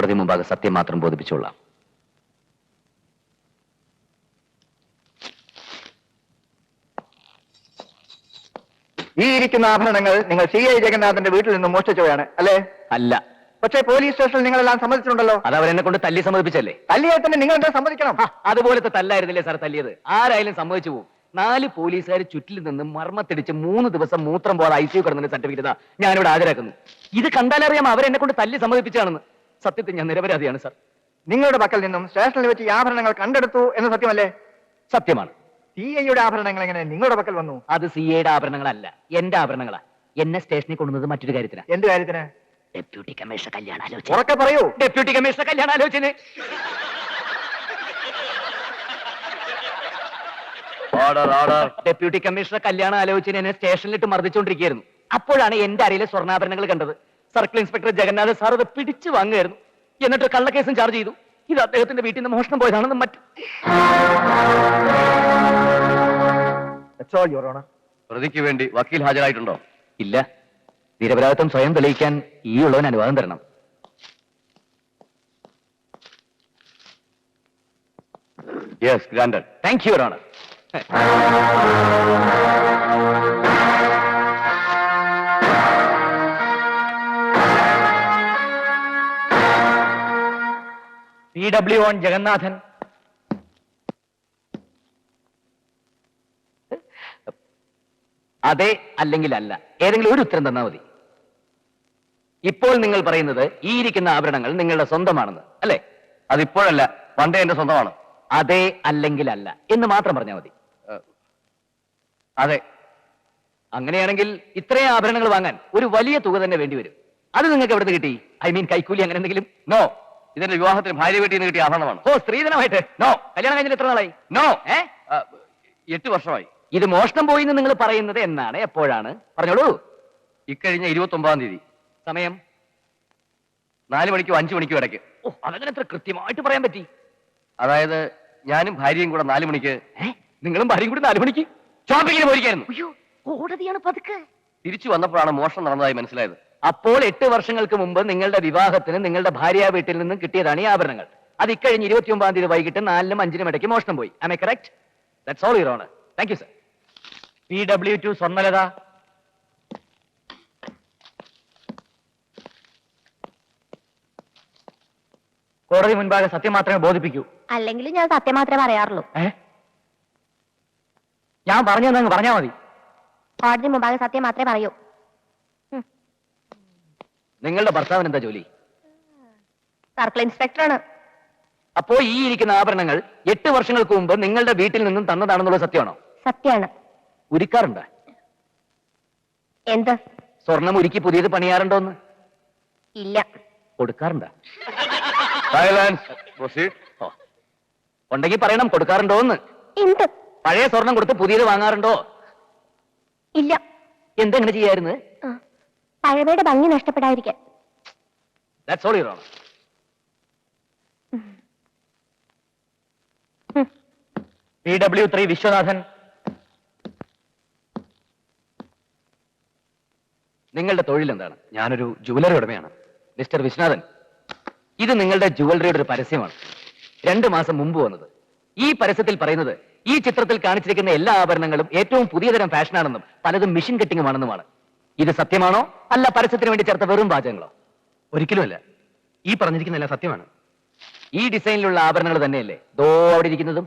കോടതി മുമ്പാകെ സത്യം മാത്രം ബോധിപ്പിച്ചോളാം ഈ ഇരിക്കുന്ന ആഭരണങ്ങൾ നിങ്ങൾ സി ഐ ജഗന്നാഥന്റെ വീട്ടിൽ നിന്ന് മോഷ്ടിച്ചവയാണ് അല്ലേ? അല്ല. പക്ഷേ പോലീസ് സ്റ്റേഷനിൽ നിങ്ങളെല്ലാം സമ്മതിച്ചിട്ടുണ്ടല്ലോ. അത് അവരെന്നെ കൊണ്ട് തല്ലി സമ്മതിപ്പിച്ചല്ലേ? തല്ലിയെ തന്നെ നിങ്ങൾ എന്താ സമ്മതിക്കണം? അതുപോലത്തെ തല്ലായിരുന്നില്ലേ സാർ തല്ലിയത്? ആരായാലും സമ്മതിച്ചു പോകും. നാല് പോലീസുകാർ ചുറ്റിൽ നിന്ന് മർമ്മത്തിടിച്ച് മൂന്ന് ദിവസം മൂത്രം പോലെ ഐ സി യു കിടന്നതിന്റെ സർട്ടിഫിക്കറ്റ് ഞാനിവിടെ ഹാജരാക്കുന്നു. ഇത് കണ്ടാലറിയാം അവരെന്നെ കൊണ്ട് തല്ലി സമ്മതിപ്പിച്ചാണെന്ന് സത്യത്തിൽ ഞാൻ നിരപരാധിയാണ് സാർ. നിങ്ങളുടെ പക്കൽ നിന്നും സ്റ്റേഷനിൽ വെച്ച് ഈ ആഭരണങ്ങൾ കണ്ടെടുത്തു എന്ന് സത്യമല്ലേ? സത്യമാണ്. സി ഐയുടെ ആഭരണങ്ങൾ എങ്ങനെ നിങ്ങളുടെ പക്കൽ വന്നു? അത് സി എയുടെ ആഭരണങ്ങളല്ല എന്റെ ആഭരണങ്ങളാ. എന്നെ സ്റ്റേഷനിൽ കൊണ്ടുവന്നത് മറ്റൊരു കാര്യത്തിനാ. എന്ത് കാര്യത്തിന്? ഡെപ്യൂട്ടി കമ്മീഷണർ കല്യാണാലോചന ഉറക്കെ പറയൂ. Deputy commissioner order order deputy commissioner കല്യാണം ആലോചന എന്നെ സ്റ്റേഷനിലിട്ട് മർദ്ദിച്ചുകൊണ്ടിരിക്കുകയായിരുന്നു അപ്പോഴാണ് എന്റെ അരയിലെ സ്വർണാഭരണങ്ങൾ കണ്ടത്. സർക്കിൾ ഇൻസ്പെക്ടർ ജഗന്നാഥ് സാർ അത് പിടിച്ചു വാങ്ങുകയായിരുന്നു. എന്നിട്ട് കള്ളക്കേസും ചാർജ് ചെയ്തു. ഇത് അദ്ദേഹത്തിന്റെ വീട്ടിൽ നിന്ന് മോഷണം പോയതാണെന്ന് മറ്റു That's all, Your പ്രതിക്ക് വേണ്ടി വക്കീൽ ഹാജരായിട്ടുണ്ടോ? ഇല്ല. നിരപരാധിത്വം സ്വയം തെളിയിക്കാൻ ഈ ഉള്ളവന് അനുവാദം തരണം. യെസ് ഗ്രാൻഡ് താങ്ക് യു ആണ് പി ഡബ്ല്യു ഓൺ ജഗന്നാഥൻ. അതെ അല്ലെങ്കിൽ അല്ല? ഏതെങ്കിലും ഒരു ഉത്തരം തന്നാൽ മതി. ഇപ്പോൾ നിങ്ങൾ പറയുന്നത് ഈ ഇരിക്കുന്ന ആഭരണങ്ങൾ നിങ്ങളുടെ സ്വന്തമാണെന്ന് അല്ലെ? അതിപ്പോഴല്ല പണ്ടേ എന്റെ സ്വന്തമാണ്. അതെ അല്ലെങ്കിൽ അല്ല എന്ന് മാത്രം പറഞ്ഞാൽ മതി. അതെ. അങ്ങനെയാണെങ്കിൽ ഇത്രയും ആഭരണങ്ങൾ വാങ്ങാൻ ഒരു വലിയ തുക തന്നെ വേണ്ടിവരും അത് നിങ്ങൾക്ക് എവിടെ നിന്ന് കിട്ടി? ഐ മീൻ കൈക്കൂലി അങ്ങനെ എന്തെങ്കിലും? നോ. ഇതിന്റെ വിവാഹത്തിന് ഭാര്യ വീട്ടിൽ നിന്ന് കിട്ടിയ ആഭരണമാണ്. ഓ സ്ത്രീധനമായിട്ട്? നോ കല്യാണം കഴിഞ്ഞിട്ട് എത്ര നാളായി? നോ ഏ? എട്ട് വർഷമായി. ഇത് മോഷണം പോയി എന്ന് നിങ്ങൾ പറയുന്നത് എന്നാണ്? എപ്പോഴാണ്? പറഞ്ഞോളൂ. ഇക്കഴിഞ്ഞ ഇരുപത്തി ഒമ്പതാം തീയതി. സമയം? നാല് മണിക്കും അഞ്ചു മണിക്കും ഇടയ്ക്ക്. ഓ അതങ്ങനെ എത്ര കൃത്യമായിട്ട് പറയാൻ പറ്റി. അതായത് ഞാനും ഭാര്യയും കൂടെ നാല് മണിക്ക്. നിങ്ങളും ഭാര്യയും കൂടി നാല് മണിക്ക്? ഷോപ്പിങ്ങിന് പോയിരിക്കായിരുന്നു. അയ്യോ കോടതിയാണ് പതുക്കെ. തിരിച്ചു വന്നപ്പോഴാണ് മോഷണം നടന്നതായി മനസ്സിലായത്. അപ്പോൾ എട്ട് വർഷങ്ങൾക്ക് മുമ്പ് നിങ്ങളുടെ വിവാഹത്തിന് നിങ്ങളുടെ ഭാര്യ വീട്ടിൽ നിന്നും കിട്ടിയതാണ് ഈ ആഭരണങ്ങൾ. അത് ഇക്കഴിഞ്ഞ് ഇരുപത്തി ഒമ്പതാം തീയതി വൈകിട്ട് നാലിനും അഞ്ചിനും ഇടയ്ക്ക് മോഷണം പോയി. ആമേ correct that's all your honour thank you sir P W two Swarnalatha. കോടതി മുൻപാകെ സത്യം മാത്രമേ ബോധിപ്പിക്കൂ. അല്ലെങ്കിൽ ഞാൻ സത്യം മാത്രമേ പറയാറുള്ളൂ. ഞാൻ പറഞ്ഞു അങ്ങ് പറഞ്ഞാൽ മതി. കോടതി മുമ്പാകെ സത്യം മാത്രമേ പറയൂ. നിങ്ങളുടെ ഭർത്താവിന് എന്താ ജോലി? സർക്കിൾ ഇൻസ്പെക്ടറാണ്. അപ്പോ ഈ ഇരിക്കുന്ന ആഭരണങ്ങൾ എട്ട് വർഷങ്ങൾക്ക് മുമ്പ് നിങ്ങളുടെ വീട്ടിൽ നിന്നും തന്നതാണെന്നുള്ള സത്യമാണോ? സത്യമാണ്. ഉരുക്കാറുണ്ട്? എന്താ? സ്വർണം ഉരുക്കി പുതിയത് പണിയാറുണ്ടോന്ന്? ഇല്ല. കൊടുക്കാറുണ്ട്? ഉണ്ടെങ്കിൽ പറയണം കൊടുക്കാറുണ്ടോന്ന്? എന്ത്? പഴയ സ്വർണം കൊടുത്ത് പുതിയത് വാങ്ങാറുണ്ടോ? ഇല്ല. എന്തെങ്ങനെ ചെയ്യായിരുന്നു? ആ, പഴമയുടെ ഭംഗി നഷ്ടപ്പെടാതിരിക്കാൻ. P W three Viswanathan. നിങ്ങളുടെ തൊഴിൽ എന്താണ് ഞാനൊരു ജുവലറി ഉടമയാണ്. മിസ്റ്റർ വിശ്വനാഥൻ ഇത് നിങ്ങളുടെ ജുവലറിയുടെ ഒരു പരസ്യമാണ്. രണ്ട് മാസം മുമ്പ് വന്നത്. ഈ പരസ്യത്തിൽ പറയുന്നത് ഈ ചിത്രത്തിൽ കാണിച്ചിരിക്കുന്ന എല്ലാ ആഭരണങ്ങളും ഏറ്റവും പുതിയ തരം ഫാഷനാണെന്നും പലതും മെഷീൻ കെട്ടിങ്ങുമാണെന്നുമാണ് ഇത് സത്യമാണോ? അല്ല പരസ്യത്തിന് വേണ്ടി ചേർത്ത വെറും വാചകങ്ങളോ? ഒരിക്കലുമല്ല ഈ പറഞ്ഞിരിക്കുന്ന എല്ലാം സത്യമാണ്. ഈ ഡിസൈനിലുള്ള ആഭരണങ്ങൾ തന്നെയല്ലേ? ദോ അവിടെ ഇരിക്കുന്നതും.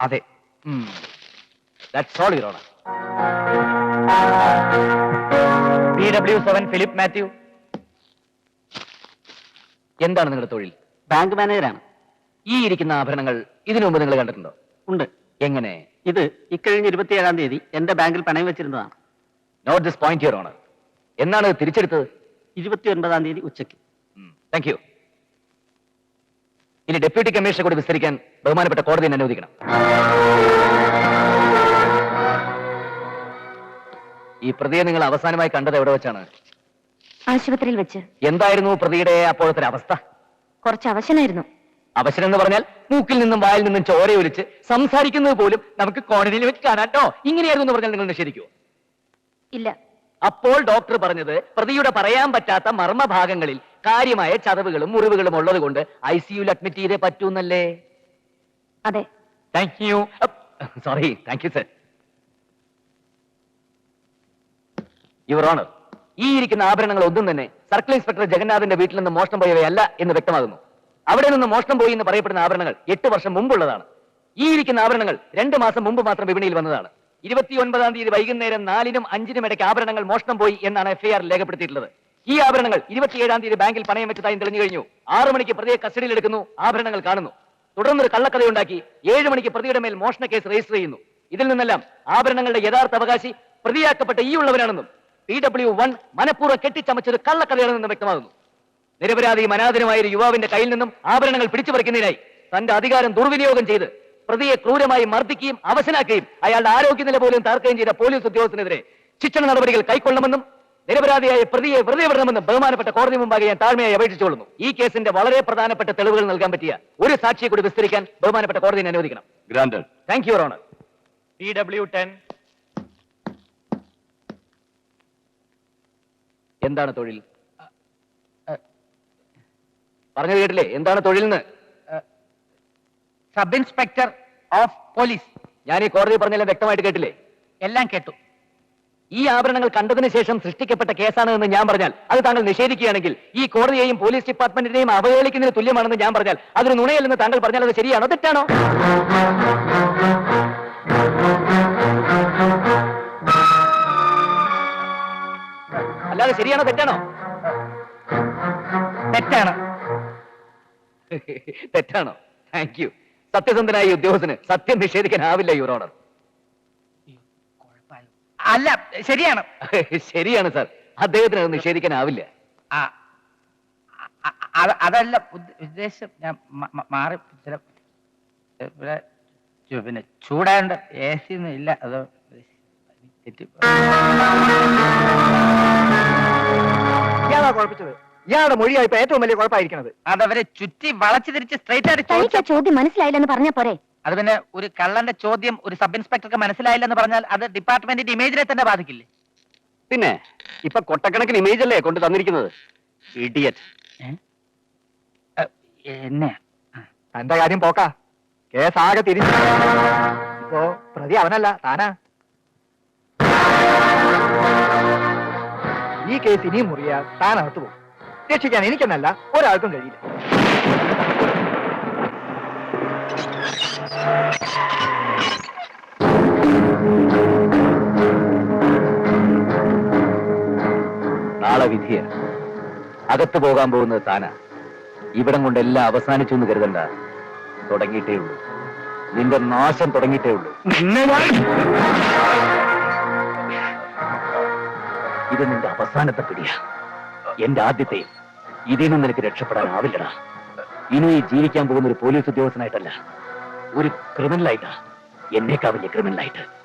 അതെ. ഓൾ ഡബ്ല്യു സെവൻ ഫിലിപ്പ് മാത്യു എന്താണ് നിങ്ങളുടെ തൊഴിൽ? ബാങ്ക് മാനേജരാണ് ഈ ഇരിക്കുന്ന ആഭരണങ്ങൾ ഇതിനു മുമ്പ് നിങ്ങൾ കണ്ടിട്ടുണ്ടോ? ഉണ്ട്. എങ്ങനെ? ഇത് ഇക്കഴിഞ്ഞ ഇരുപത്തിയേഴാം തീയതി എന്റെ ബാങ്കിൽ പണയം വെച്ചിരുന്നതാണ്. Note this point your honour എന്നാണ് തിരിച്ചെടുത്തത്? ഇരുപത്തി ഒൻപതാം തീയതി ഉച്ചയ്ക്ക്. താങ്ക് യു ഇനി ഡെപ്യൂട്ടി കമ്മീഷണർ കൂടി വിസ്തരിക്കാൻ ബഹുമാനപ്പെട്ട കോടതി എന്നെ അനുവദിക്കണം. ഈ പ്രതിയെ നിങ്ങൾ അവസാനമായി കണ്ടത് എവിടെ വെച്ചാണ്? ആശുപത്രിയിൽ വെച്ച്. എന്തായിരുന്നു പ്രതിയുടെ അപ്പോഴത്തെ അവസ്ഥ? കുറച്ച് അവശനായിരുന്നു. അവസരം എന്ന് പറഞ്ഞാൽ മൂക്കിൽ നിന്നും വായിൽ നിന്നും ചോരയൊലിച്ച് സംസാരിക്കുന്നത് പോലും നമുക്ക് കോടതിയിൽ വെച്ച് കാണാട്ടോ ഇങ്ങനെയായിരുന്നു എന്ന് പറഞ്ഞാൽ നിങ്ങൾ നിഷേധിക്കുമോ ഇല്ല. അപ്പോൾ ഡോക്ടർ പറഞ്ഞത് പ്രതിയുടെ പറയാൻ പറ്റാത്ത മർമ്മഭാഗങ്ങളിൽ കാര്യമായ ചതവുകളും മുറിവുകളും ഉള്ളത് കൊണ്ട് ഐ സിയുൽ അഡ്മിറ്റ് ചെയ്തേ പറ്റൂന്നല്ലേ അതെ. Thank you sorry thank you sir your honour ഈ ഇരിക്കുന്ന ആഭരണങ്ങൾ ഒന്നും തന്നെ സർക്കിൾ ഇൻസ്പെക്ടർ ജഗന്നാഥിന്റെ വീട്ടിൽ നിന്ന് മോഷണം പോയവയല്ല എന്ന് വ്യക്തമാകുന്നു. അവിടെ നിന്ന് മോഷണം പോയി എന്ന് പറയപ്പെടുന്ന ആഭരണങ്ങൾ എട്ട് വർഷം മുമ്പുള്ളതാണ്. ഈ ഇരിക്കുന്ന ആഭരണങ്ങൾ രണ്ട് മാസം മുമ്പ് മാത്രം വിപണിയിൽ വന്നതാണ്. ഇരുപത്തിയൊൻപതാം തീയതി വൈകുന്നേരം നാലിനും അഞ്ചിനും ഇടയ്ക്ക് ആഭരണങ്ങൾ മോഷണം പോയി എന്നാണ് എഫ്ഐആർ രേഖപ്പെടുത്തിയിട്ടുള്ളത്. ഈ ആഭരണങ്ങൾ ഇരുപത്തിയേഴാം തീയതി ബാങ്കിൽ പണയം വെച്ചതായും തെളിഞ്ഞു കഴിഞ്ഞു. ആറു മണിക്ക് പ്രതിയെ കസ്റ്റഡിയിൽ എടുക്കുന്നു ആഭരണങ്ങൾ കാണുന്നു. തുടർന്ന് ഒരു കള്ളക്കഥയുണ്ടാക്കി ഏഴ് മണിക്ക് പ്രതിയുടെ മേൽ മോഷണ കേസ് രജിസ്റ്റർ ചെയ്യുന്നു. ഇതിൽ നിന്നെല്ലാം ആഭരണങ്ങളുടെ യഥാർത്ഥ അവകാശി പ്രതിയാക്കപ്പെട്ട ഈ ഉള്ളവരാണെന്നും പി ഡബ്ല്യു വൺ മനഃപൂർവം കെട്ടിച്ചമച്ചൊരു കള്ളക്കഥയാണെന്നും വ്യക്തമാകുന്നു. നിരപരാധിയും അനാഥനുമായ ഒരു യുവാവിന്റെ കയ്യിൽ നിന്നും ആഭരണങ്ങൾ പിടിച്ചു പറിക്കുന്നതിനായി തന്റെ അധികാരം ദുർവിനിയോഗം ചെയ്ത് പ്രതിയെ ക്രൂരമായി മർദ്ദിക്കുകയും അവശനാക്കുകയും അയാളുടെ ആരോഗ്യനില പോലും തകർക്കുകയും ചെയ്ത പോലീസ് ഉദ്യോഗസ്ഥനെതിരെ ശിക്ഷണ നടപടികൾ കൈക്കൊള്ളണമെന്നും നിരപരാധിയായ പ്രതിയെ വെറുതെ വിടണമെന്നും ബഹുമാനപ്പെട്ട കോടതി മുമ്പാകെ ഞാൻ താഴ്മയായി അപേക്ഷിച്ചുകൊള്ളുന്നു. ഈ കേസിന്റെ വളരെ പ്രധാനപ്പെട്ട തെളിവുകൾ നൽകാൻ പറ്റിയ ഒരു സാക്ഷിയെ കൂടി വിസ്തരിക്കാൻ ബഹുമാനപ്പെട്ട കോടതിയെ അനുവദിക്കണം. Granted thank you honour P W ten എന്താണ് തൊഴിൽ? പറഞ്ഞു കേട്ടില്ലേ? എന്താണ് തൊഴിൽ എന്ന് സബ് ഇൻസ്പെക്ടർ ഓഫ് പോലീസ്. ഞാൻ ഈ കോടതി പറഞ്ഞെല്ലാം വ്യക്തമായിട്ട് കേട്ടില്ലേ? എല്ലാം കേട്ടു. ഈ ആഭരണങ്ങൾ കണ്ടതിന് ശേഷം സൃഷ്ടിക്കപ്പെട്ട കേസാണ് എന്ന് ഞാൻ പറഞ്ഞാൽ അത് താങ്കൾ നിഷേധിക്കുകയാണെങ്കിൽ ഈ കോടതിയെയും പോലീസ് ഡിപ്പാർട്ട്മെന്റിനെയും അവഹേളിക്കുന്നതിന് തുല്യമാണെന്ന് ഞാൻ പറഞ്ഞാൽ അതൊരു നുണയല്ലെന്ന് താങ്കൾ പറഞ്ഞാൽ അത് ശരിയാണോ? തെറ്റാണോ? അല്ലാതെ ശരിയാണോ? തെറ്റാണോ? തെറ്റാണ്. തെറ്റാണോ? താങ്ക് യു സത്യസന്ധനായ ഉദ്യോഗസ്ഥന് സത്യം നിഷേധിക്കാനാവില്ല യുവർ ഓണർ അല്ല ശരിയാണ്. ശരിയാണ് സാർ അദ്ദേഹത്തിന് അത് നിഷേധിക്കാനാവില്ല അതല്ല ഉദ്ദ- ഉദ്ദേശം ഞാൻ മാറി ഇവിടെ പിന്നെ ചൂടാണ്ട് എ സി ഒന്നും ഇല്ല അത് തെറ്റി- കുഴപ്പിച്ചത്. ഇയാളുടെ മൊഴിയായി ഇപ്പൊ ഏറ്റവും വലിയ കുഴപ്പമായിരിക്കുന്നത്. അതവരെ ചുറ്റി വളച്ചു തിരിച്ച് സ്ട്രൈറ്റ് ആയിട്ട് തനിക്ക് ചോദിച്ചു ചോദ്യം മനസ്സിലായില്ലെന്ന് പറഞ്ഞാ പോരെ? അത് പിന്നെ ഒരു കള്ളന്റെ ചോദ്യം ഒരു സബ് ഇൻസ്പെക്ടർക്ക് മനസ്സിലായില്ലെന്ന് പറഞ്ഞാൽ അത് ഡിപ്പാർട്ട്മെന്റിന്റെ ഇമേജിനെ തന്നെ ബാധിക്കില്ലേ? പിന്നെ ഇപ്പൊ കൊട്ടക്കണക്കിന് ഇമേജ് അല്ലേ കൊണ്ട് തന്നിരിക്കുന്നത്? ഇഡിയറ്റ് ഏ, എന്നെ. തന്റെ കാര്യം പോക്കാ. കേസ് ആകെ തിരിച്ചു. ഇപ്പോ പ്രതി അവനല്ല താനാ. ഈ കേസ് ഇനിയും മുറിയാ താൻ അകത്ത് പോകും. രക്ഷിക്കാൻ എനിക്കെന്നല്ല ഒരാൾക്കും കഴിയില്ല. നാളെ വിധിയ. അകത്ത് പോകാൻ പോകുന്നത് താനാ. ഇവിടം കൊണ്ട് എല്ലാം അവസാനിച്ചു എന്ന് കരുതണ്ട. തുടങ്ങിയിട്ടേ ഉള്ളൂ. നിന്റെ നാശം തുടങ്ങിയിട്ടേ ഉള്ളൂ. ഇത് നിന്റെ അവസാനത്തെ പിടിയാ. എന്റെ ആദ്യത്തെ. ഇതിൽ നിന്ന് നിനക്ക് രക്ഷപ്പെടാനാവില്ലടാ. ഇനി ജീവിക്കാൻ പോകുന്ന ഒരു പോലീസ് ഉദ്യോഗസ്ഥനായിട്ടല്ല. ഒരു ക്രിമിനലായിട്ടാ. എന്നേക്കാ വലിയ ക്രിമിനലായിട്ട്.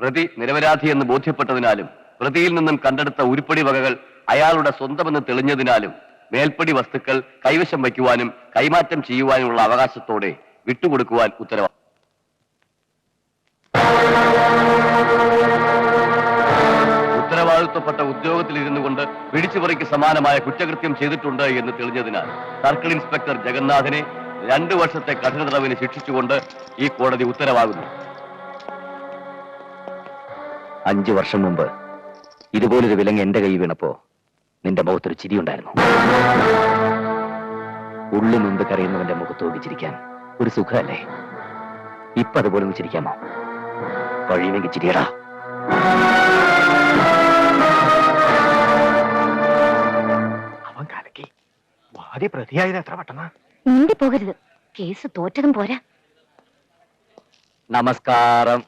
പ്രതി നിരപരാധി എന്ന് ബോധ്യപ്പെട്ടതിനാലും പ്രതിയിൽ നിന്നും കണ്ടെടുത്ത ഉരുപ്പടി വകകൾ അയാളുടെ സ്വന്തമെന്ന് തെളിഞ്ഞതിനാലും മേൽപ്പടി വസ്തുക്കൾ കൈവശം വയ്ക്കുവാനും കൈമാറ്റം ചെയ്യുവാനുമുള്ള അവകാശത്തോടെ വിട്ടുകൊടുക്കുവാൻ ഉത്തരവാ ഉത്തരവാദിത്വപ്പെട്ട ഉദ്യോഗത്തിൽ ഇരുന്നു കൊണ്ട് പിടിച്ചുപറിക്ക് സമാനമായ കുറ്റകൃത്യം ചെയ്തിട്ടുണ്ട് എന്ന് തെളിഞ്ഞതിനാൽ സർക്കിൾ ഇൻസ്പെക്ടർ ജഗന്നാഥനെ രണ്ടു വർഷത്തെ കഠിന തടവിന് ശിക്ഷിച്ചുകൊണ്ട് ഈ കോടതി ഉത്തരവാകുന്നു. അഞ്ചു വർഷം മുമ്പ് ഇതുപോലൊരു വിലങ്ങ് എന്റെ കൈ വീണപ്പോ നിന്റെ മുഖത്തൊരു ചിരിയുണ്ടായിരുന്നു. ഉള്ളു നൊന്ത് കറിയുന്നവന്റെ മുഖത്ത് നോക്കി ചിരിക്കാൻ ഒരു സുഖമല്ലേ? ഇപ്പൊ അതുപോലെ ഒന്ന് ചിരിക്കാമോ? കഴിയുമെങ്കിൽ ചിരിയടാ. അവൻ കലക്കി. വാദി പ്രതിയായത് എത്ര പെട്ടെന്നാ? നീന്തി പോകരുത് കേസ് തോറ്റതും പോരാ. നമസ്കാരം.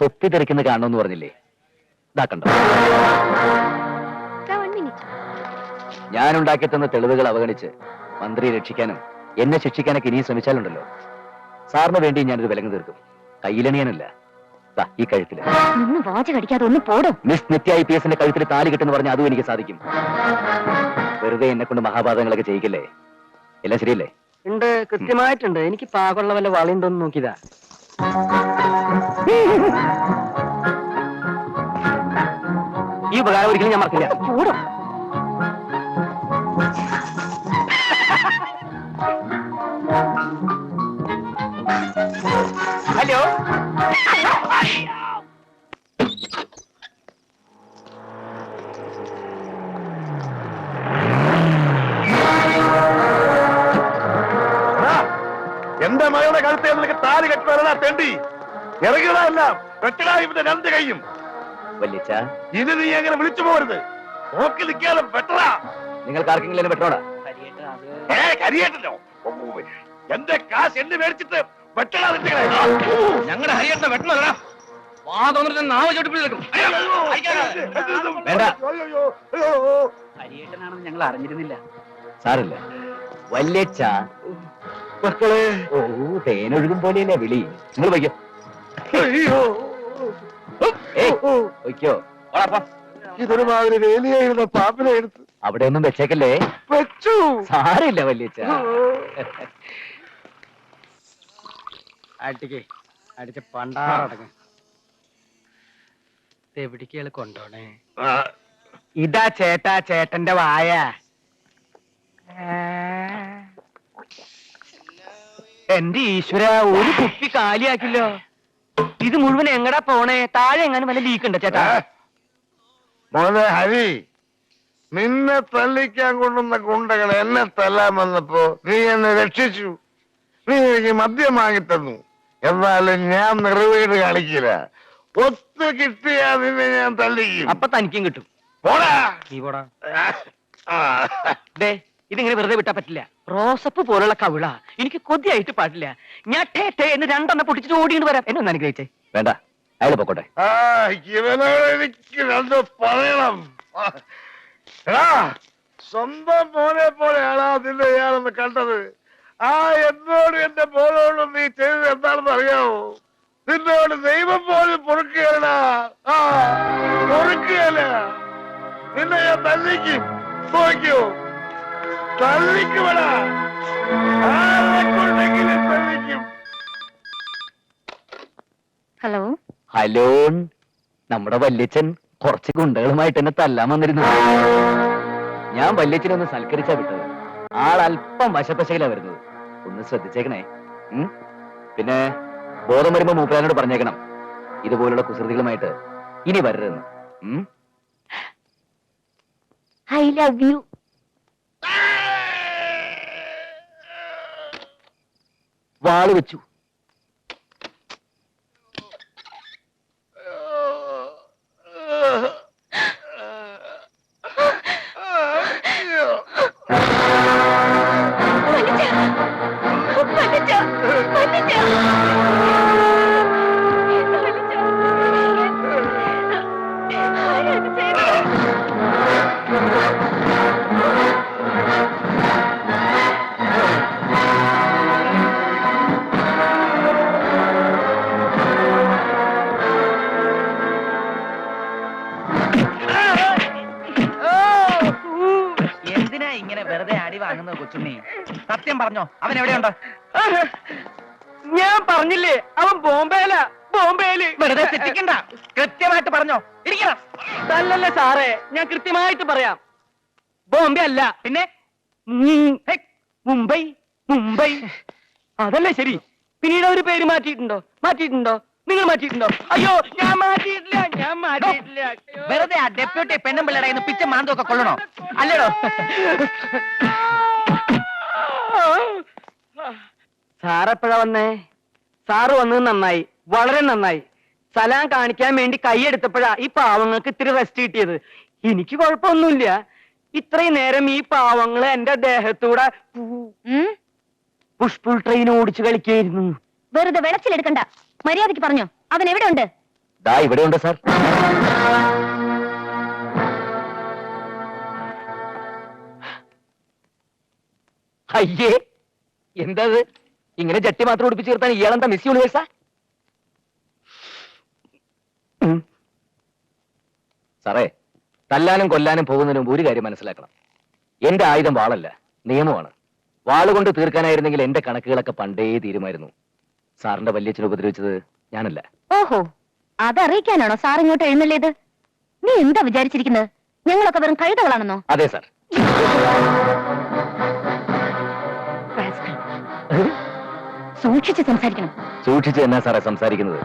തൊപ്പി തെറിക്കുന്ന കാണണമെന്ന് പറഞ്ഞില്ലേ? ഇതാക്കണ്ടോ ഞാൻ ഉണ്ടാക്കി തന്ന തെളിവുകൾ അവഗണിച്ച് മന്ത്രിയെ രക്ഷിക്കാനും എന്നെ ശിക്ഷിക്കാനൊക്കെ ഇനിയും ശ്രമിച്ചാലുണ്ടല്ലോ. സാറിന് വേണ്ടി ഞാനിത് വിലങ്ങ് തീർക്കും. കയ്യിലണിയാനല്ല. ഈ കഴുത്തിൽ. നിന്ന് വാച കടിക്കാതെ ഒന്ന് പോടും. മിസ് നിത്യ ഐ പി എസിന്റെ കഴുത്തിൽ താലി കിട്ടുന്ന പറഞ്ഞ അതും എനിക്ക് സാധിക്കും. വെറുതെ എന്നെ കൊണ്ട് മഹാപാതങ്ങളൊക്കെ ചെയ്യിക്കല്ലേ? എല്ലാം ശരിയല്ലേ? ഉണ്ട് കൃത്യമായിട്ടുണ്ട്. എനിക്ക് പാകമുള്ള വല്ല വളയുണ്ടോന്ന് നോക്കിയതാ. ഈ ഉപകാരം ഒരിക്കലും ഞാൻ മറക്കില്ല. ചൂടോ ഹലോ? എന്റെ മകളുടെ കഴുത്തെ നിനക്ക് താൽ കെട്ടുവരണ തെണ്ടി. ഇറങ്ങിയതല്ല വെട്ടടാ ഇവന്റെ രണ്ട് കൈയും. വല്യച്ച ഇത് നീ അങ്ങനെ വിളിച്ചു പോകരുത് നോക്കി നിൽക്കാതെ വെട്ടടാ. നിങ്ങൾക്ക് ആർക്കെങ്കിലും എന്നെ പെട്ടോടാ ഏ കരിയേട്ടല്ലോ ഓ, എന്റെ കാശ് എന്നെ മേടിച്ചിട്ട് വെട്ടടാ കൈ. ഞങ്ങളുടെ ഹരിയേട്ട വെട്ടണല്ലടാ. വാ തോന്നിട്ട് നാവ് ചോട്ടിപ്പിടി നിൽക്കും വേണ്ട. ഹരിയേട്ടനാണെന്ന് ഞങ്ങൾ അറിഞ്ഞിരുന്നില്ല. സാറില്ല വല്യച്ച മക്കളെ. ഓ തേനൊഴുകും പോലെയല്ലേ വിളി. നിങ്ങൾ വയ്ക്കോ. വയ്ക്കോ. ഇതൊരു മാതിരി വേലിയായിരുന്ന പാമ്പിനെ എടുത്ത് അവിടെ ഒന്നും വെച്ചേക്കല്ലേ? വെച്ചു. സാറില്ല വല്യച്ച അടിക്കേ അടിച്ച് പണ്ടാറടങ്ങ് എവിടേക്കാൾ കൊണ്ടോണേ. ഇതാ ചേട്ടാ ചേട്ടന്റെ വായ. എന്റെ ഈശ്വര ഒരു കുപ്പി കാലിയാക്കില്ലോ. ഇത് മുഴുവൻ എങ്ങടാ പോണേ? താഴെ എങ്ങാനും വല്ല ലീക്ക് ഉണ്ടോ ചേട്ടാ? മോനെ ഹരി നിന്നെ തല്ലിക്കാൻ കൊണ്ടുവന്ന ഗുണ്ടകൾ എന്നെ തല്ലാൻ വന്നപ്പോ നീ എന്നെ രക്ഷിച്ചു. നീ എനിക്ക് മദ്യം വാങ്ങിത്തന്നു. എന്നാലും ഞാൻ നിറവേട് കാണിക്കില്ല. ഒത്തു കിട്ടിയാ നിന്നെ ഞാൻ തല്ലിക്കും. അപ്പൊ തനിക്കും കിട്ടും. പോടാ. നീ പോടാ. ആ. ദേ ഇതിങ്ങനെ വെറുതെ വിട്ടാ പറ്റില്ല. റോസപ്പ് പോലുള്ള കവിള എനിക്ക് കൊതിയായിട്ട് പാടില്ല. ഞാൻ ടേ ടേ എന്ന് രണ്ടെണ്ണം പൊട്ടിച്ചിട്ട് ഓടിയിട്ട് വരാം. എന്നെ ഒന്ന് അനുഗ്രഹിച്ചേ. വേണ്ട അയാൾ പൊക്കോട്ടെ. ആ ഇവനോട് എനിക്ക് രണ്ട് പറയണം. എടാ, സ്വന്തം മോനെ പോലെയാണ് അതിന്റെ ഇയാളെന്ന് കണ്ടത്. ആ എന്നോട് എന്റെ മോനോടും നീ ചെയ്തത് എന്താണെന്ന് അറിയാമോ നിന്നോട് ദൈവം പോലും പൊറുക്കുകയല്ല. ആ പൊറുക്കുകയല്ല. നിന്നെ ഞാൻ തല്ലിക്കും. നോക്കിയോ തല്ലിക്കുമടാ. ആരെ കൊണ്ടെങ്കിലും തല്ലിക്കും. ഹലോ? ഹലോ? നമ്മുടെ വല്യച്ഛൻ കുറച്ച് ഗുണ്ടകളുമായിട്ട് എന്നെ തല്ലാൻ വന്നിരുന്നു. ഞാൻ വല്യച്ഛനെ ഒന്ന് സൽക്കരിച്ചാ വിട്ടത്. ആൾ അല്പം വശപ്പശയിലാ വരുന്നത്. ഒന്ന് ശ്രദ്ധിച്ചേക്കണേ. പിന്നെ ബോധം വരുമ്പോ മൂപ്പരാനോട് പറഞ്ഞേക്കണം. ഇതുപോലുള്ള കുസൃതികളുമായിട്ട് ഇനി വരരുതെന്ന്? ഐ ലവ് യു വാൾ വെച്ചു. വാങ്ങുന്നത് കൊച്ചുണ്ണി. സത്യം പറഞ്ഞോ അവൻ എവിടെയുണ്ട്? ഞാൻ പറഞ്ഞില്ലേ അവൻ ബോംബേല ബോംബെയിൽ. വെറുതെ തെറ്റിക്കണ്ട കൃത്യമായിട്ട് പറഞ്ഞോ. ഇരിക്കണം അല്ലല്ല സാറേ ഞാൻ കൃത്യമായിട്ട് പറയാം. ബോംബെ അല്ല. പിന്നെ? മുംബൈ മുംബൈ. അതല്ലേ ശരി. പിന്നീട് അവർ പേര് മാറ്റിയിട്ടുണ്ടോ? മാറ്റിയിട്ടുണ്ടോ? നിങ്ങൾ മാറ്റിയിട്ടുണ്ടോ? അയ്യോ ഞാൻ മാറ്റിയിട്ടില്ല ഞാൻ മാറ്റിയിട്ടില്ല. വെറുതെ ആ ഡെപ്യൂട്ടി പെണ്ണും പിള്ളേടെ പിച്ച മാന്തൊക്കെ കൊള്ളണോ? അല്ലടോ. സാറെപ്പോഴാ വന്നേ? സാറ് വന്നത് നന്നായി വളരെ നന്നായി. സലാം കാണിക്കാൻ വേണ്ടി കൈയെടുത്തപ്പോഴാ ഈ പാവങ്ങൾക്ക് ഇത്തിരി റെസ്റ്റ് കിട്ടിയത്. എനിക്ക് കുഴപ്പമൊന്നുമില്ല. ഇത്രയും നേരം ഈ പാവങ്ങൾ എന്റെ ദേഹത്തൂടെ? പുഷ്പുൾ ട്രെയിൻ ഓടിച്ചു കളിക്കായിരുന്നു. വെറുതെ വെളച്ചിലെടുക്കണ്ട. മര്യാദയ്ക്ക് പറഞ്ഞോ. അവൻ എവിടെ ഉണ്ട് ദാ ഇവിടെ ഉണ്ട് സാർ. അയ്യേ എന്താ ഇത്? ഇങ്ങനെ ജട്ടി മാത്രം ഉടുപ്പിച്ച് ചേർത്താൻ ഇയാളെന്താ മിസ് യൂണിവേഴ്സാ. സാറേ തല്ലാനും കൊല്ലാനും പോകുന്നതിന് മുമ്പ് ഒരു കാര്യം മനസ്സിലാക്കണം. എന്റെ ആയുധം വാളല്ല നിയമമാണ്. വാളുകൊണ്ട് തീർക്കാനായിരുന്നെങ്കിൽ എന്റെ കണക്കുകളൊക്കെ പണ്ടേ തീരുമായിരുന്നു. സാറിന്റെ വല്യച്ഛനെ ഉപദ്രവിച്ചത് ഞാനല്ല. ഓഹോ അതറിയിക്കാനാണോ സാർ ഇങ്ങോട്ട് എഴുന്നള്ളിയത്? നീ എന്താ വിചാരിച്ചിരിക്കുന്നത്? ഞങ്ങളൊക്കെ വെറും കഴുതകളാണെന്നോ? അതെ സാർ. സൂക്ഷിച്ച് സംസാരിക്കണം. സൂക്ഷിച്ച് എന്നാ സാറേ സംസാരിക്കുന്നത്?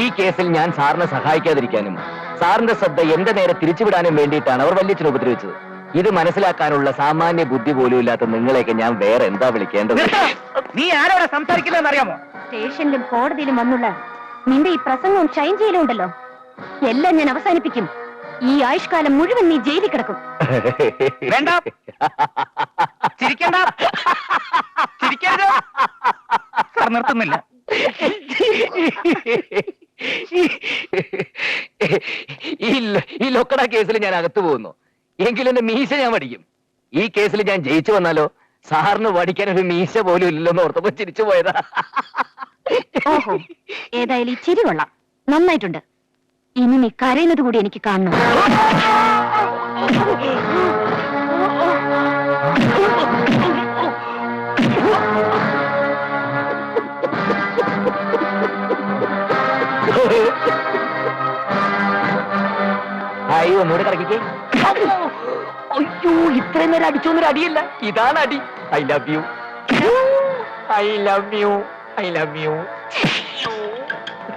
ഈ കേസിൽ ഞാൻ സാറിനെ സഹായിക്കാതിരിക്കാനും സാറിന്റെ ശ്രദ്ധ എന്റെ നേരെ തിരിച്ചുവിടാനും വേണ്ടിയിട്ടാണ് അവർ വല്യച്ഛനെ ഉപദ്രവിച്ചത്. ഇത് മനസ്സിലാക്കാനുള്ള സാമാന്യ ബുദ്ധി പോലും ഇല്ലാത്ത നിങ്ങളെയൊക്കെ ഞാൻ വേറെ എന്താ വിളിക്കേണ്ടത്? നീ ആരോടെ സംസാരിക്കുന്നതെന്ന് അറിയാമോ? സ്റ്റേഷനിലും കോടതിയിലും വന്നുള്ള നിന്റെ ഈ പ്രസംഗവും ഷൈൻ ചെയ്യലും ഉണ്ടല്ലോ. എല്ലാം ഞാൻ അവസാനിപ്പിക്കും. ഈ ആയുഷ്കാലം മുഴുവൻ നീ ജയിലിൽ കിടക്കും. വേണ്ട. ചിരിക്കണ്ട. ചിരിക്കരുത്. സാർ നിർത്തുന്നില്ല. ഈ ലൊക്കട കേസിൽ ഞാൻ അകത്തു പോകുന്നു. എങ്കിലും എന്റെ മീശ ഞാൻ വടിക്കും. ഈ കേസിൽ ഞാൻ ജയിച്ചു വന്നാലോ? സാറിന് വടിക്കാൻ ഒരു മീശ പോലും ഇല്ലെന്ന് ഓർത്തപ്പോ ചിരിച്ചു പോയതാ. ഓഹോ ഏതായാലും ഈ ചിരി കൊള്ളാം. നന്നായിട്ടുണ്ട്. ഇനി നീ കരയുന്നത് കൂടി എനിക്ക് കാണണം. അയ്യോ ഒന്നുകൂടെ കിടക്കിക്കേ അയ്യോ ഇത്രയും നേരം അടിച്ചൊന്നൊരു അടിയല്ല. ഇതാണ് അടി. I love you I love you I love you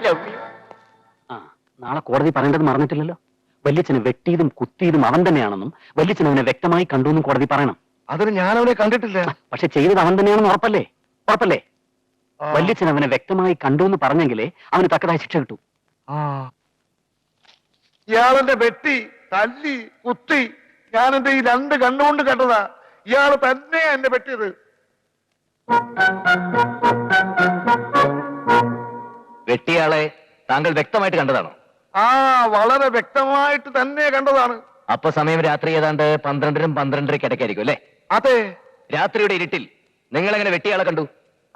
love you ആ നാളെ കോടതി പറയേണ്ടത് മറന്നിട്ടില്ലല്ലോ. വല്യച്ഛനെ വെട്ടിയതും കുത്തിയതും അവൻ തന്നെയാണെന്നും വല്യച്ഛൻ അവനെ വ്യക്തമായി കണ്ടു എന്നും കോടതി പറയണം. അതിന് ഞാൻ അവനെ കണ്ടിട്ടില്ല പക്ഷെ ചെയ്തത് അവൻ തന്നെയാണെന്ന് ഉറപ്പല്ലേ? ഉറപ്പല്ലേ. വല്യച്ഛൻ അവനെ വ്യക്തമായി കണ്ടു എന്ന് പറഞ്ഞെങ്കിലേ അവന് തക്കതായ ശിക്ഷ കിട്ടൂ. ആ. ഇയാളെന്റെ വെട്ടി തല്ലി കുത്തി. ഞാൻ എന്റെ ഈ രണ്ട് കണ്ണുകൊണ്ട് കണ്ടതാ? ഇയാൾ തന്നെയാ എന്നെ പറ്റിയത് വെട്ടിയാളെ താങ്കൾ വ്യക്തമായിട്ട് കണ്ടതാണോ? ആ വളരെ വ്യക്തമായിട്ട് തന്നെ കണ്ടതാണ്. അപ്പൊ സമയം രാത്രി ഏതാണ്ട് പന്ത്രണ്ടിനും പന്ത്രണ്ടരയ്ക്ക് ഇടയ്ക്കായിരിക്കും അല്ലേ? അതെ. രാത്രിയുടെ ഇരുട്ടിൽ നിങ്ങൾ എങ്ങനെ വെട്ടിയാളെ കണ്ടു?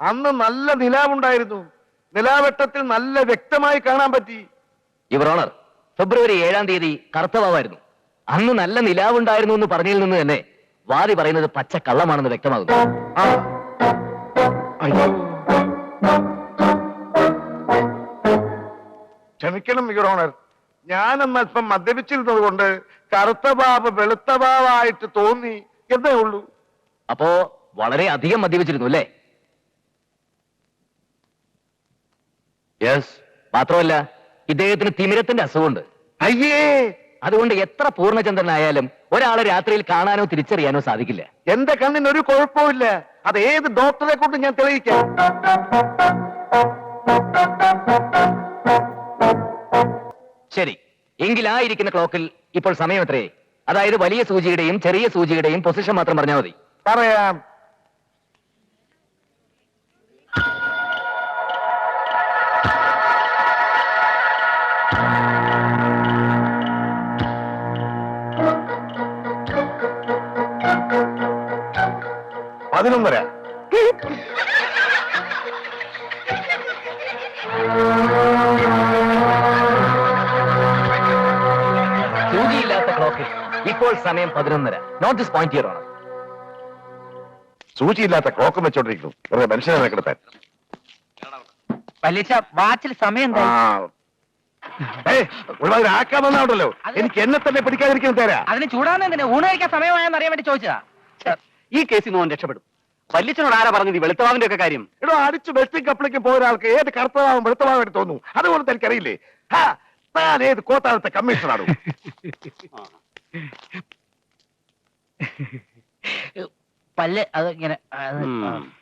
അന്ന് നല്ല നിലാവുണ്ടായിരുന്നു. നിലാവെട്ടത്തിൽ നല്ല വ്യക്തമായി കാണാൻ പറ്റി. യുവർ ഓണർ ഫെബ്രുവരി ഏഴാം തീയതി കറുത്തവാവായിരുന്നു അന്ന് നല്ല നിലാവുണ്ടായിരുന്നു എന്ന് പറഞ്ഞതിൽ നിന്ന് തന്നെ വാദി പറയുന്നത് പച്ച കള്ളമാണെന്ന് വ്യക്തമാകുന്നു. ക്ഷമിക്കണം യുവർ ഓണർ ഞാനെന്ന് അല്പം മദ്യപിച്ചിരുന്നത് കൊണ്ട് കറുത്ത ബാബ് വെളുത്ത ബാബായിട്ട് തോന്നി എന്നേ ഉള്ളൂ. അപ്പോ വളരെ അധികം മദ്യപിച്ചിരുന്നു അല്ലേ? യെസ് മാത്രമല്ല ഇദ്ദേഹത്തിന് തിമിരത്തിന്റെ അസുഖമുണ്ട്. അയ്യേ! അതുകൊണ്ട് എത്ര പൂർണചന്ദ്രനായാലും ഒരാളെ രാത്രിയിൽ കാണാനോ തിരിച്ചറിയാനോ സാധിക്കില്ല. എന്റെ കണ്ണിന് ഒരു കുഴപ്പമില്ല അത് ഏത് ഡോക്ടറെ കൊണ്ട് ഞാൻ തെളിയിക്കാം. ശരി. എങ്കിൽ ആ ഇരിക്കുന്ന ക്ലോക്കിൽ ഇപ്പോൾ സമയം എത്രയായി അതായത് വലിയ സൂചിയുടെയും ചെറിയ സൂചിയുടെയും പൊസിഷൻ മാത്രം പറഞ്ഞാൽ മതി. പറയാം. പതിനൊന്നര. സൂചിയില്ലാത്ത ക്ലോക്കിൽ ഇപ്പോൾ സമയം പതിനൊന്നര. നോട്ട് ദിസ് പോയിന്റ് ഇയർ ആണ്. സൂചിയില്ലാത്ത ക്ലോക്കും വെച്ചോണ്ടിരിക്കുന്നു. വെറുതെ മനുഷ്യനെ കിടത്താൻ പലിശ വാച്ചിൽ സമയം എന്താ ഏയ്, ഒരുമാതിരി ആക്കാമെന്നാണല്ലോ എനിക്ക് എന്നെ തന്നെ പിടിക്കാതിരിക്കാൻ തരാ. അതിന് ചൂടാന്ന് ഊണ് കഴിക്കാൻ സമയമായെന്ന് അറിയാൻ വേണ്ടി ചോദിച്ചതാ. ഈ കേസിൽ നിന്ന് രക്ഷപ്പെടും. വല്യച്ഛനോട് ആരാ പറഞ്ഞത്? ഈ വെളുത്തവാവിന്റെ ഒക്കെ കാര്യം. എടോ അടിച്ച് ബെസ്റ്റിംഗ് കപ്പിളിക്ക് പോയ ഒരാൾക്ക് ഏത് കറുത്തവാവും വെളുത്തവാവും തോന്നുന്നു? അതുപോലെ എനിക്കറിയില്ലേ? ഹാ താൻ ഏത് കോത്താഴത്തെ കമ്മീഷണറും പല്ല് അത് ഇങ്ങനെ അത് ഉം.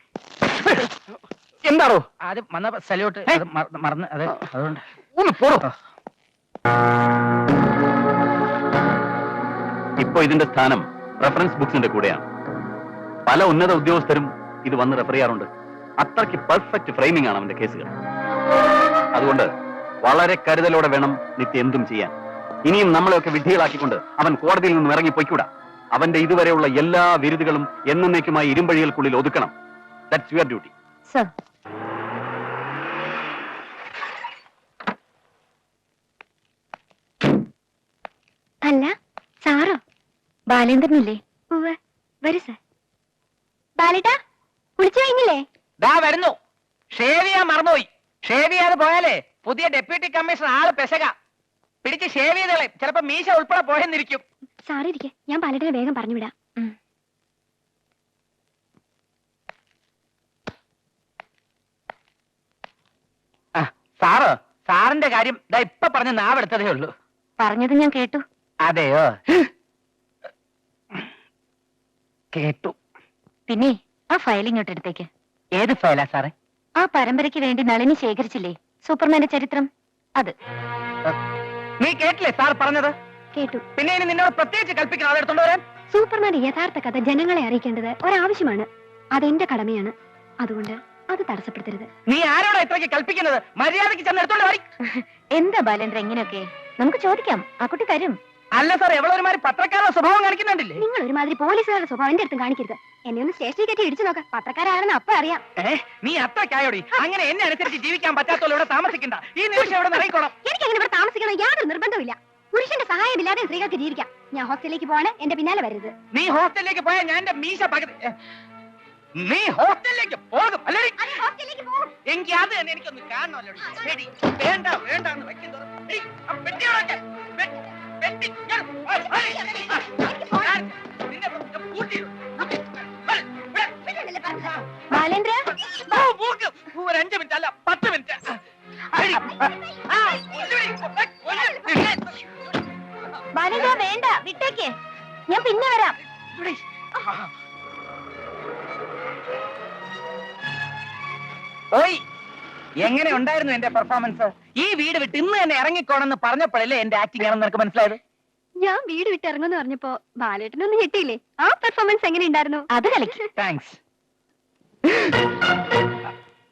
എന്താണോ? ആദ്യം വന്ന സല്യൂട്ട് അത് മറ- മറന്ന് അത് അതുകൊണ്ട്. ഒന്ന് പോടോ. ഇപ്പൊ ഇതിന്റെ സ്ഥാനം റെഫറൻസ് ബുക്സിന്റെ കൂടെയാണ്. പല ഉന്നത ഉദ്യോഗസ്ഥരും ഇത് വന്ന് റെഫർ ചെയ്യാറുണ്ട്. അത്രയ്ക്ക് പെർഫെക്റ്റ് ഫ്രെയിമിംഗ് ആണ് അവന്റെ കേസുകൾ അതുകൊണ്ട് വളരെ കരുതലോടെ വേണം നിത്യ എന്തും ചെയ്യാൻ. ഇനിയും നമ്മളെയൊക്കെ വിധികളാക്കിക്കൊണ്ട് അവൻ കോടതിയിൽ നിന്നും ഇറങ്ങി പൊയ്ക്കൂടാ. അവന്റെ ഇതുവരെയുള്ള എല്ലാ വിരുദുകളും എന്നേക്കുമായി ഇരുമ്പഴികൾക്കുള്ളിൽ ഒതുക്കണം. ദാറ്റ്സ് യുവർ ഡ്യൂട്ടി സർ അല്ല സാറോ? ബാലേന്ദ്രനല്ലേ? വരൂ സർ. ബാലേട്ടാ കുളിച്ചു കഴിഞ്ഞില്ലേ? ദാ വരുന്നു. ഷേവ് ചെയ്യാൻ മറന്നുപോയി. ഷേവ് ചെയ്യാതെ പോയാലേ പുതിയ ഡെപ്യൂട്ടി കമ്മീഷണർ ആൾ പെശക. പിടിച്ച് ഷേവ് ചെയ്തോളെ ചിലപ്പോ മീശ ഉൾപ്പെടെ പോയെന്നിരിക്കും. സാറി ഇരിക്കെ. ഞാൻ പലരുടെ വേഗം പറഞ്ഞു വിടാം. സാറ് സാറിന്റെ കാര്യം ദാ ഇപ്പൊ പറഞ്ഞ നാവെടുത്തതേ ഉള്ളൂ. പറഞ്ഞത് ഞാൻ കേട്ടു. അതെയോ? കേട്ടു. പിന്നെ ആ ഫയൽ ഇങ്ങോട്ട് എടുത്തേക്ക്. ഏത് ഫയലാ സാറേ? ആ പരമ്പരയ്ക്ക് വേണ്ടി നളിനി ശേഖരിച്ചില്ലേ? സൂപ്പർമാന്റെ ചരിത്രം? അത്. നീ കേട്ടില്ലേ സാർ പറഞ്ഞത്? കേട്ടു. പിന്നെ ഇനി നിന്നോട് പ്രത്യേകിച്ച് കൽപ്പിക്കണം. അതെടുത്തോണ്ട് വരാൻ. സൂപ്പർമാന്റെ യഥാർത്ഥ കഥ ജനങ്ങളെ അറിയിക്കേണ്ടത് ഒരാവശ്യമാണ്. അതെന്റെ കടമയാണ്. അതുകൊണ്ട് അത് തടസ്സപ്പെടുത്തരുത്. നീ ആരോടാ ഇത്രയ്ക്ക് കൽപ്പിക്കുന്നത്? മര്യാദയ്ക്ക് ചെന്ന് എടുത്തോണ്ട് എന്താ ബാലേന്ദ്ര ഇങ്ങനെയൊക്കെ? നമുക്ക് ചോദിക്കാം. ആ കുട്ടി തരും. അല്ല സാർ എവളൊരുമാതിരി പത്രക്കാരുടെ സ്വഭാവം കാണിക്കുന്നുണ്ടല്ലേ? നിങ്ങൾ ഒരുമാതിരി പോലീസുകാരുടെ സ്വഭാവം എന്റെ അടുത്തും കാണിക്കരുത്. എന്നെ ഒന്ന് സ്റ്റേഷനിൽ കയറ്റി ഇടിച്ചു നോക്കാം. പത്രക്കാരാണെന്ന് അപ്പൊ അറിയാം. ഏ നീ അത്രക്കായോടി അങ്ങനെ എന്നെ അനുസരിച്ച് ജീവിക്കാൻ പറ്റാത്തോളം ഇവിടെ താമസിക്കണ്ട. ഈ നിമിഷം ഇവിടെ നിറയിക്കോളാം എനിക്ക് അങ്ങനെ ഇവിടെ താമസിക്കണം യാതൊരു നിർബന്ധമില്ല പുരുഷന്റെ സഹായമില്ലാതെ സ്ത്രീകൾക്ക് ജീവിക്കാം. ഞാൻ ഹോസ്റ്റലിലേക്ക് പോവാണ് എന്റെ പിന്നാലെ വരരുത്. നീ ഹോസ്റ്റലിലേക്ക് പോയാൽ ഞാൻ എന്റെ മീശ പകുതി നീ ഹോസ്റ്റലിലേക്ക് പോകും. അല്ലേ എങ്കിൽ അത് തന്നെ എനിക്കൊന്ന് കാണണമല്ലോ. ശരി വേണ്ട വേണ്ട എന്ന് ബാലേന്ദ്ര. ഒരു അഞ്ച് മിനിറ്റ് അല്ല പത്ത് മിനിറ്റ് ബാലേന്ദ്ര വേണ്ട വിട്ടേക്ക് ഞാൻ പിന്നെ വരാം. ഓയ് എങ്ങനെ ഉണ്ടായിരുന്നു എന്റെ പെർഫോമൻസ് ഈ വീട് വിട്ട് ഇന്ന് തന്നെ ഇറങ്ങിക്കോണെന്ന് പറഞ്ഞപ്പോഴല്ലേ എന്റെ ആക്ടിംഗ് ആണെന്ന് നിനക്ക് മനസ്സിലായത്? ഞാൻ വീട് വിട്ട് ഇറങ്ങുമെന്ന് പറഞ്ഞപ്പോ ബാലേട്ടനൊന്നും കിട്ടിയില്ലേ ആ പെർഫോമൻസ് എങ്ങനെ ഉണ്ടായിരുന്നു? അത് കളിക്ക് താങ്ക്സ്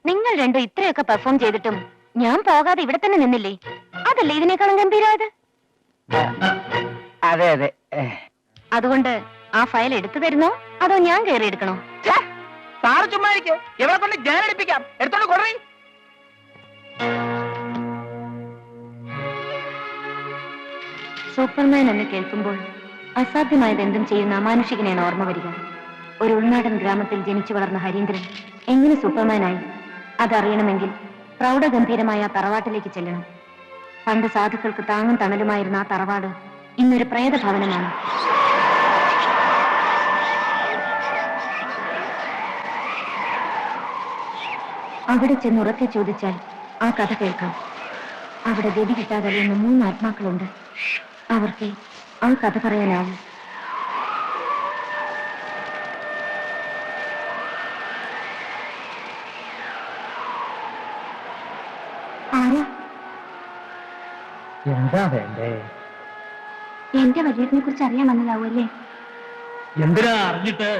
നിങ്ങൾ രണ്ടും ഇത്രയൊക്കെ പെർഫോം ചെയ്തിട്ടും ഞാൻ പോകാതെ ഇവിടെ തന്നെ നിന്നില്ലേ? അതല്ലേ ഇതിനേക്കാളും ഗംഭീരമായത്? അതെ അതെ. അതുകൊണ്ട് ആ ഫയൽ എടുത്തു തരുന്നോ? അതോ ഞാൻ കയറി എടുക്കണോ? സാറ് ചുമ്മാ ഇരിക്ക്. എവിടെ കൊണ്ട് ഞാൻ എടുപ്പിക്കാം എടുത്തോണ്ട് കൊറേ സൂപ്പർമാൻ എന്ന് കേൾക്കുമ്പോൾ അസാധ്യമായത് എന്തും ചെയ്യുന്ന അമാനുഷികനെയാണ് ഓർമ്മ വരിക. ഒരു ഉൾനാടൻ ഗ്രാമത്തിൽ ജനിച്ചു വളർന്ന ഹരീന്ദ്രൻ എങ്ങനെ സൂപ്പർമാനായി? അതറിയണമെങ്കിൽ പ്രൗഢഗംഭീരമായ തറവാട്ടിലേക്ക് ചെല്ലണം. പണ്ട് സാധുക്കൾക്ക് താങ്ങും തണലുമായിരുന്ന ആ തറവാട് ഇന്നൊരു പ്രേതഭവനമാണ്. അവിടെ ചെന്ന് ഉറക്കെ ചോദിച്ചാൽ ആ കഥ കേൾക്കാം. അവിടെ ഗതി കിട്ടാതെ അലയുന്ന മൂന്ന് ആത്മാക്കളുണ്ട്. അവർക്ക് ആ കഥ പറയാനാവും. ആരാ? എന്താ വേണ്ടേ? എന്റെ വലിയതിനെ കുറിച്ച് അറിയാൻ വന്നതാവും അല്ലേ എന്തിനാ അറിഞ്ഞിട്ട്?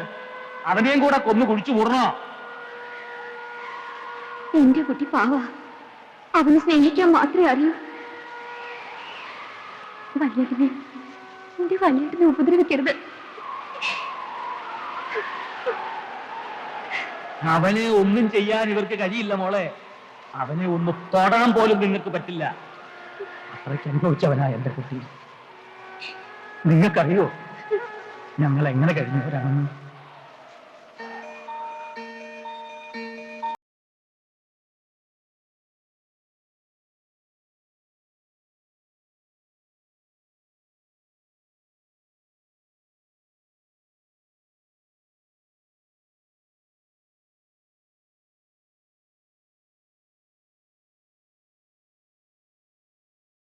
അവനെയും കൂടെ കൊന്നു കുഴിച്ചു കൂടണോ എന്റെ കുട്ടി പാവ. അവന് സ്നേഹിക്കാൻ മാത്രമേ അറിയൂ. വലിയതിനെ എന്റെ വലിയതിനെ ഉപദ്രവിക്കരുത്. അവനെ ഒന്നും ചെയ്യാൻ ഇവർക്ക് കഴിയില്ല മോളെ. അവനെ ഒന്ന് തൊടാൻ പോലും നിങ്ങൾക്ക് പറ്റില്ല. അത്രയ്ക്ക് അനുഭവിച്ചവനാ എന്റെ കുട്ടി. നിങ്ങൾക്കറിയോ ഞങ്ങൾ എങ്ങനെ കഴിഞ്ഞവരാണെന്ന്?